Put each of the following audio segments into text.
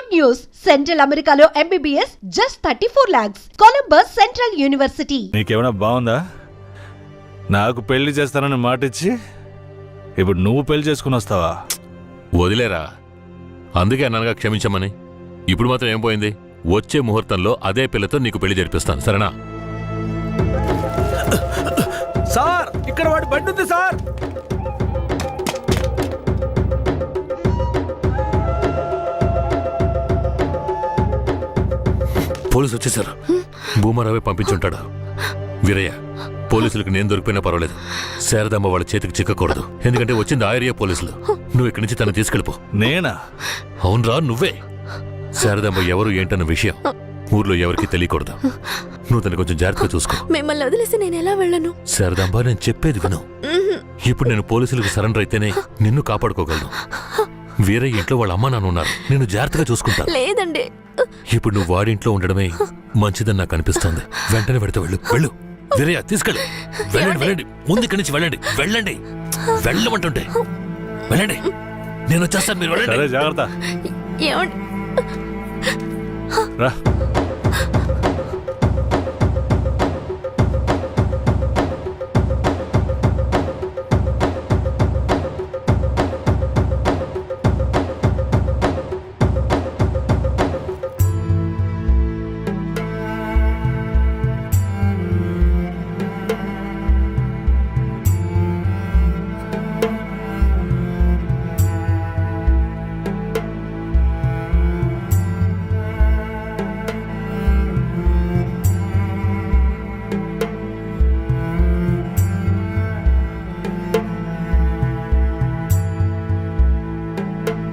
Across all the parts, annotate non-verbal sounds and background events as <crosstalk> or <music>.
Good news! Central Americano MBBS just 34 lakhs. Columbus Central University. నీకేమైనా బాగుందా? నాకు పెళ్ళి చేస్తానని మాటిచ్చి ఇప్పుడు నువ్వు పెళ్ళి చేసుకుని వస్తావా? వదిలేరా. అందుకే అన్నగా క్షమించమని. ఇప్పుడు మాత్రం ఏం పోయింది? వచ్చే ముహూర్తంలో అదే పిల్లతో నీకు పెళ్ళి జరిపిస్తాను సరేనా? సార్ ఇక్కడ వాడి బండి ఉంది సార్. పోలీసు వచ్చేసారు. భూమారావే పంపించుంటాడు? వీరయ్య పోలీసులకు నేను దొరికిపోయినా పర్వాలేదు. శారదమ్మ వాళ్ళ చేతికి చిక్కకూడదు. ఎందుకంటే వచ్చింది ఆ ఏరియా పోలీసులు. నువ్వు ఇక్కడి నుంచి తను తీసుకెళ్ళిపో. నేనా? అవునరా నువ్వే. శారదమ్మ ఎవరు ఏంటన్న విషయం ఊర్లో ఎవరికి తెలియకూడదు. నువ్వు తను కొంచెం జాగ్రత్తగా చూసుకో. మిమ్మల్ని వదిలేసి నేను ఎలా వెళ్ళను? శారదాంబ నేను చెప్పేది విను. ఇప్పుడు నేను పోలీసులకు సరెండర్ అయితేనే నిన్ను కాపాడుకోగలను. వేరే ఇంట్లో వాళ్ళ అమ్మ నాన్న ఉన్నారు. నేను జాగ్రత్తగా చూసుకుంటాను లేదండి. ఇప్పుడు నువ్వు వాడింట్లో ఉండడమే మంచిదని నాకు అనిపిస్తోంది. వెంటనే పెడితే వెళ్ళు. వెళ్ళు. వీరయ్య తీసుకెళ్ళు. వెళ్ళండి వెళ్ళండి. ముందు ఇక్కడి నుంచి వెళ్ళండి. వెళ్ళండి. వెళ్ళమంటుంటే. వెళ్ళండి. నేను వచ్చేస్తాను మీరు వెళ్ళండి. జాగ్రత్త. ఏమండి? రా.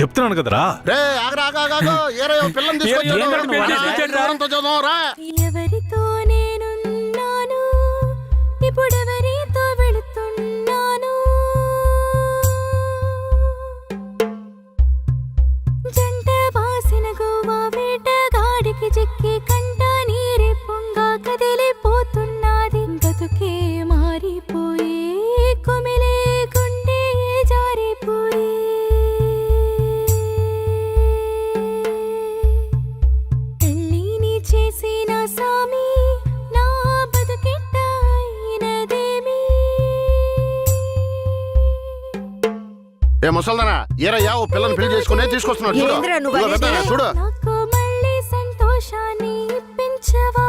చెప్తున్నాను కదరా. రే ఆగరా ఆగా ఆగా ఏరయ్య పిల్లని తీసుకొచ్చాడు. రా. ముసల్దానా? ఏరయ్య ఓ పిల్లని పెళ్ళి చేసుకునే తీసుకొస్తున్నాడు చూడు. ఏందిరా నువ్వు ఇదిగో పెద్దనా, అనేది? చూడు. నాకు మళ్ళీ సంతోషాన్ని ఇప్పించవా?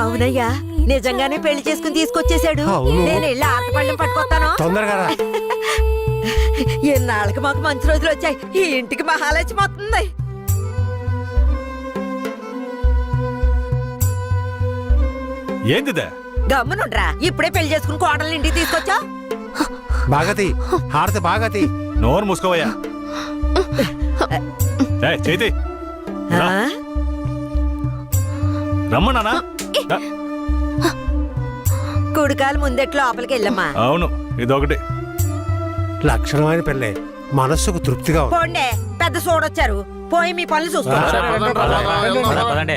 అవునయ్యా నిజంగానే పెళ్ళి చేసుకుని తీసుకొచ్చేసాడు నేను వెళ్ళి ఆటపళ్ళం పట్టుకొస్తాను. తొందరగా రా. ఎన్నాళ్ళకి మాకు మంచి రోజులు వచ్చాయి. ఈ ఇంటికి మహాలక్ష్మి వస్తుంది. ఏందిదే? గమ్మునుండ్రా. ఇప్పుడే పెళ్ళి చేసుకుని కోడల్ని ఇంటికి తీసుకొచ్చా? బాగతి హారతి బాగతి నోరు మూసుకోవయ్యా చేతి. రమ్మన్నానా రా. కుడికాలు ముందెట్ లోపలికి వెళ్ళమ్మా అవును ఇదొకటి లక్షణమైన పెళ్ళే మనస్సుకు తృప్తిగా ఉంది పోండే పెద్ద చూడొచ్చారు పోయి మీ పనులు చూసుకోండి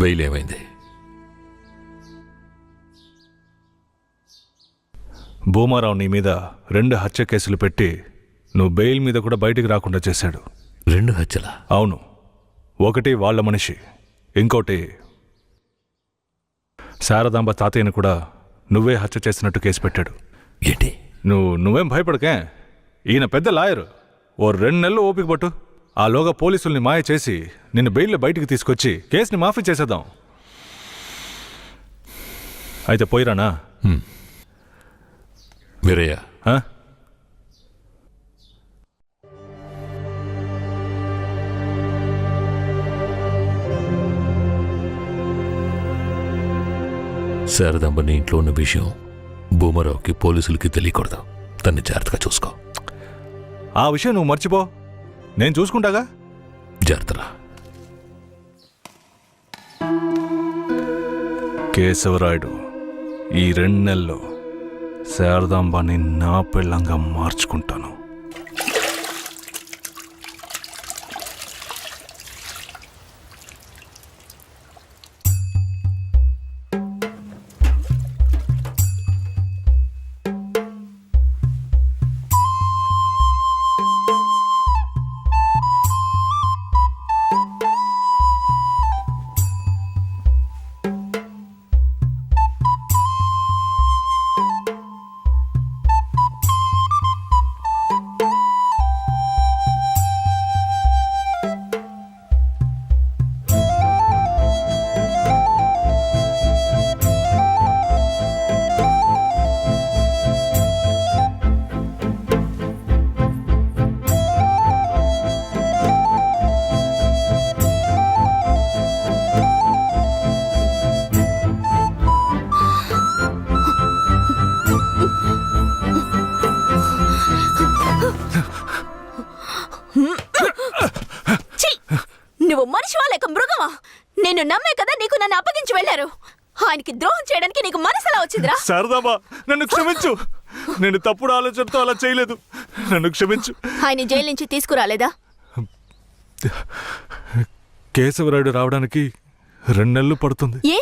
బెయిల్ ఏమైంది భూమారావు నీ మీద రెండు హత్య కేసులు పెట్టి నువ్వు బెయిల్ మీద కూడా బయటికి రాకుండా చేశాడు. రెండు హత్యల? అవును. ఒకటి వాళ్ళ మనిషి ఇంకోటి శారదాంబ తాతయ్యను కూడా నువ్వే హత్య చేసినట్టు కేసు పెట్టాడు. ఏంటి? నువ్వు నువ్వేం భయపడకే? ఈయన పెద్ద లాయరు. ఓ రెండు నెలలు ఓపిక పట్టు. ఆలోగా పోలీసుల్ని మాయ చేసి నిన్ను బెయిల్లో బయటికి తీసుకొచ్చి కేసుని మాఫీ చేసేద్దాం. అయితే పోయిరానా? వీరయ్య ఆ? శారదాంబ నీ ఇంట్లో ఉన్న విషయం భూమరావుకి పోలీసులకి తెలియకూడదు. తన్ని జాగ్రత్తగా చూసుకో. ఆ విషయం నువ్వు మర్చిపో. నేను చూసుకుంటాగా? జాగ్రత్తరా. కేశవరాయుడు ఈ రెండు నెలల్లో శారదాంబాని నా పెళ్ళంగా మార్చుకుంటాను. ఆయనకి ద్రోహం చేయడానికి నీకు మనసు ఎలా వచ్చిందిరా? శారదాంబా నన్ను క్షమించు. నేను తప్పుడు ఆలోచనతో అలా చేయలేదు. నన్ను క్షమించు. ఆయన జైలు నుంచి తీసుకురాలేదా? కేశవరాయుడు రావడానికి రెండు నెలలు పడుతుంది. ఏ?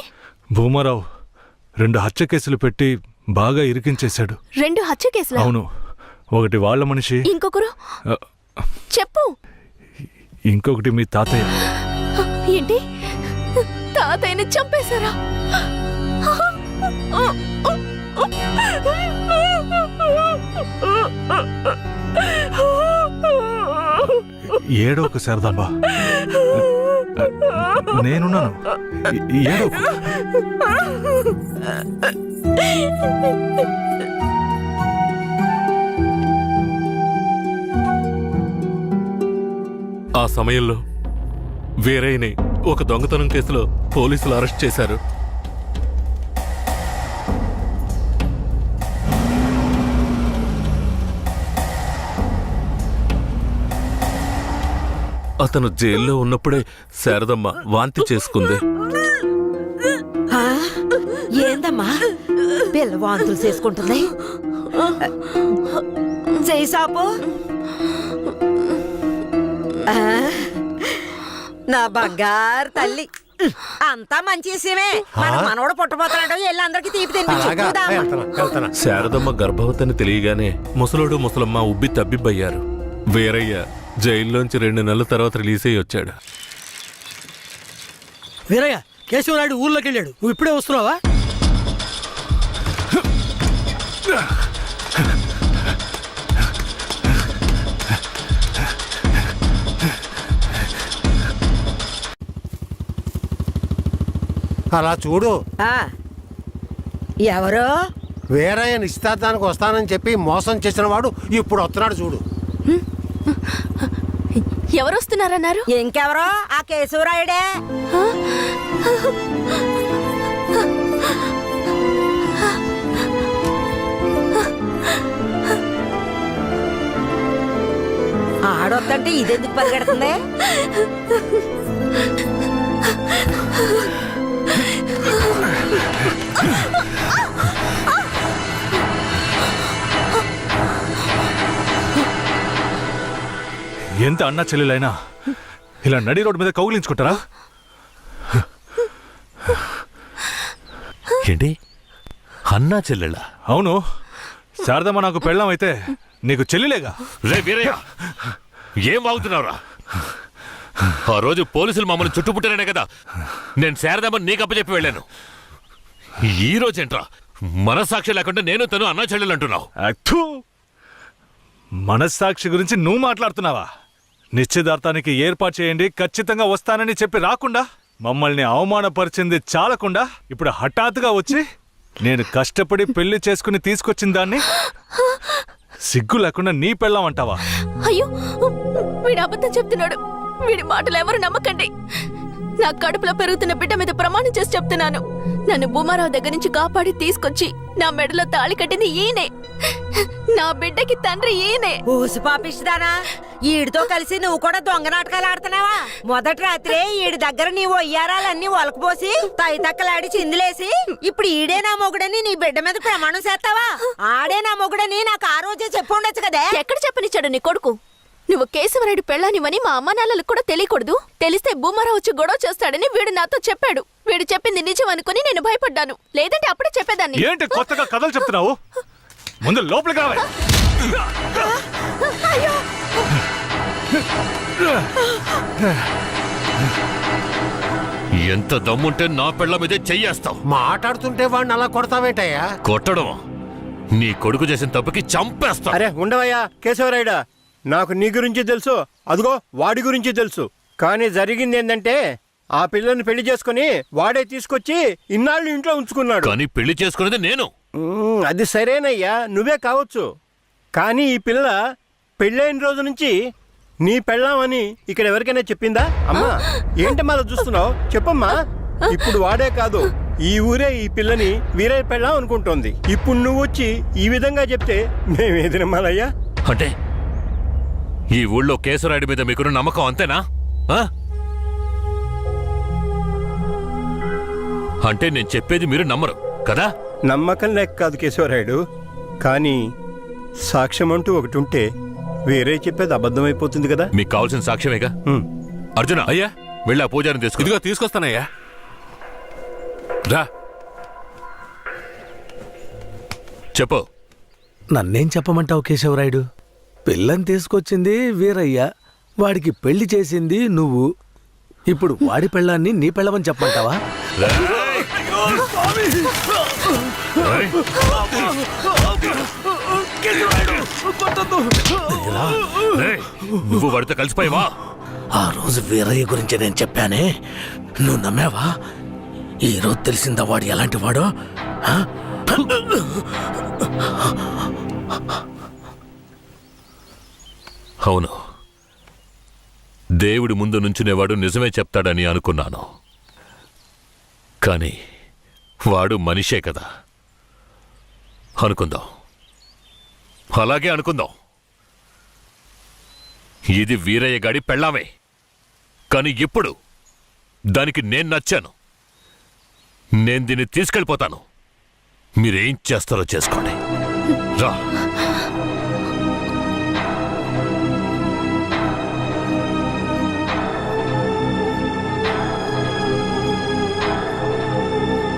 భూమారావు రెండు హత్య కేసులు పెట్టి బాగా ఇరికించేశాడు. రెండు హత్య కేసులా? అవును. ఒకటి వాళ్ళ మనిషి. ఇంకొకరు? ఆ, చెప్పు. ఇంకొకటి మీ తాతయ్య. ఏంటి? తాతయ్యని చంపేశారా? ఏడో శారదాంబా. నేనున్నాను. ఏడోకు. ఆ సమయంలో వేరైన ఒక దొంగతనం కేసులో పోలీసులు అరెస్ట్ చేశారు. అతను జైల్లో ఉన్నప్పుడే శారదమ్మ వాంతి చేసుకుంది. ఆ, ఏందమ్మా? పిల్ల వాంతులు చేసుకుంటుంది. చేయి సాపు ఆ, నా బంగారు తల్లి. అంతా మంచి విషయమే. మన మనవడు పుట్టబోతున్నాడు. వెళ్ళి అందరికి తీపి తినిపించు. శారదమ్మ గర్భవతిని తెలియగానే ముసలోడు ముసలమ్మ ఉబ్బి తబ్బిబ్బయ్యారు. వీరయ్య జైల్లోంచి రెండు నెలల తర్వాత రిలీజ్ అయ్యి వచ్చాడు. వీరయ్య కేశవనాయుడు ఊర్లోకి వెళ్ళాడు నువ్వు ఇప్పుడే వస్తున్నావా? అలా చూడు. ఆ, ఎవరు? వేరే నిశ్చితార్థానికి వస్తానని చెప్పి మోసం చేసిన వాడు ఇప్పుడు వస్తున్నాడు చూడు. ఎవరు వస్తున్నారన్నారు ఇంకెవరో? ఆ కేశవరాయుడే. ఆడొద్దంటే ఇదెందుకు పరిగెడుతుంది? <laughs> ఎంత అన్నా చెల్లెలైనా ఇలా నడి రోడ్డు మీద కౌగిలించుకుంటారా? ఏంటి? అన్నా చెల్లెళ్ళ? అవును. శారదమ్మ నాకు పెళ్ళం అయితే నీకు చెల్లిలేగా? రే వీరయ్య ఏం వాగుతున్నావురా? ఆ రోజు పోలీసులు మమ్మల్ని చుట్టుముట్టారనే కదా. నేను శారదమ్మని నీకు అప్పచెప్పి వెళ్ళాను. ఈ రోజేంట్రా మనస్సాక్షి లేకుండా నేను తను అన్నా చెల్లెలు అంటున్నావు. అత్తు మనస్సాక్షి గురించి నువ్వు మాట్లాడుతున్నావా? నిశ్చితార్థానికి ఏర్పాటు చేయండి. ఖచ్చితంగా వస్తానని చెప్పి రాకుండా మమ్మల్ని అవమానపరిచింది చాలకుండా ఇప్పుడు హఠాత్తుగా వచ్చి నేను కష్టపడి పెళ్ళి చేసుకుని తీసుకొచ్చిన దాన్ని సిగ్గు లేకుండా నీ పెళ్ళం అంటావా? అయ్యో వీడు అబద్ధం చెప్తున్నాడు. వీడి మాటలు ఎవరు నమ్మకండి. నా కడుపులో పెరుగుతున్న బిడ్డ మీద ప్రమాణం చేసి చెప్తున్నాను. నన్ను భూమారావు దగ్గర నుంచి కాపాడి తీసుకొచ్చి నా మెడలో తాళి కట్టింది ఈయనే. నా బిడ్డకి తండ్రి ఈయనే. ఊసి పాపిస్తానా ఈడితో కలిసి నువ్వు కూడా దొంగ నాటకాలు ఆడుతున్నావా? మొదటి రాత్రే ఈడి దగ్గర నీ ఒయ్యారాలన్నీ ఒలకపోసి తైతక్కలాడి చిందులేసి ఇప్పుడు ఈడే నా మొగుడని నీ బిడ్డ మీద ప్రమాణం చేస్తావా? ఆడే నా మొగుడని నాకు ఆ రోజే చెప్పు ఉండొచ్చు కదే. ఎక్కడ చెప్పనిచ్చాడు నీ కొడుకు? నువ్వు కేశవరాయుడు పెళ్ళానివని మా అమ్మ నాన్నలకు కూడా తెలియకూడదు. తెలిస్తే భూమారావు వచ్చి గొడవ చేస్తాడని వీడు నాతో చెప్పాడు. వీడు చెప్పింది నిజం అనుకుని నేను భయపడ్డాను. లేదంటే అప్పుడే చెప్పేదాన్ని. ఏంటి కొత్తగా కథలు చెప్తున్నావు? ముందు లోపలికి రావాలి ఎంత దమ్ముంటే నా పెళ్ళ మీదే చెయ్యేస్తావు. మాట్లాడుతుంటే వాడిని అలా కొడతావేంటయ్యా? కొట్టడం. నీ కొడుకు చేసిన తప్పుకి చంపేస్తా. అరే ఉండవయ్యా కేశవరాయుడా నాకు నీ గురించి తెలుసు అదిగో వాడి గురించి తెలుసు. కానీ జరిగింది ఏంటంటే ఆ పిల్లని పెళ్ళి చేసుకుని వాడే తీసుకొచ్చి ఇన్నాళ్ళు ఇంట్లో ఉంచుకున్నాడు. కానీ పెళ్ళి చేసుకునేది నేను. ఉమ్, అది సరేనయ్యా నువ్వే కావచ్చు. కానీ ఈ పిల్ల పెళ్ళైన రోజు నుంచి నీ పెళ్ళామని ఇక్కడ ఎవరికైనా చెప్పిందా? అమ్మా ఏంటి మళ్ళీ చూస్తున్నావు? చెప్పమ్మా. ఇప్పుడు వాడే కాదు ఈ ఊరే ఈ పిల్లని వీరే పెళ్ళాం అనుకుంటోంది. ఇప్పుడు నువ్వు వచ్చి ఈ విధంగా చెప్తే మేమేది నమ్మాలయ్యా? అంటే ఈ ఊళ్ళో కేశవరాయుడి మీద మీకున్న నమ్మకం అంతేనా? అంటే నేను చెప్పేది మీరు నమ్మరు కదా? నమ్మకం లేక కాదు కేశవరాయుడు. కానీ సాక్ష్యం అంటూ ఒకటి ఉంటే వేరే చెప్పేది అబద్ధమైపోతుంది కదా? మీకు కావాల్సిన సాక్ష్యమేగా. అర్జున అయ్యా. వెళ్ళి ఆ పూజారిని తీసుకు. ఇదిగో తీసుకొస్తానయ్యా. రా. చెప్పు. నన్నేం చెప్పమంటావు కేశవరాయుడు? పిల్లని తీసుకొచ్చింది వీరయ్య. వాడికి పెళ్ళి చేసింది నువ్వు. ఇప్పుడు వాడి పెళ్ళాన్ని నీ పెళ్ళమని చెప్పమంటావా? ఏయ్! నువ్వు వాడితో కలిసిపోయావా? ఆ రోజు వీరయ్య గురించి నేను చెప్పానే. నువ్వు నమ్మావా? ఈ రోజు తెలిసిందా వాడు ఎలాంటి వాడో? అవును. దేవుడి ముందు నుంచునేవాడు నిజమే చెప్తాడని అనుకున్నాను. కానీ వాడు మనిషే కదా. అనుకుందాం. అలాగే అనుకుందాం. ఇది వీరయ్య గాడి పెళ్ళామే. కానీ ఇప్పుడు దానికి నేను నచ్చాను. నేను దీన్ని తీసుకెళ్ళిపోతాను. మీరేం చేస్తారో చేసుకోండి. రా.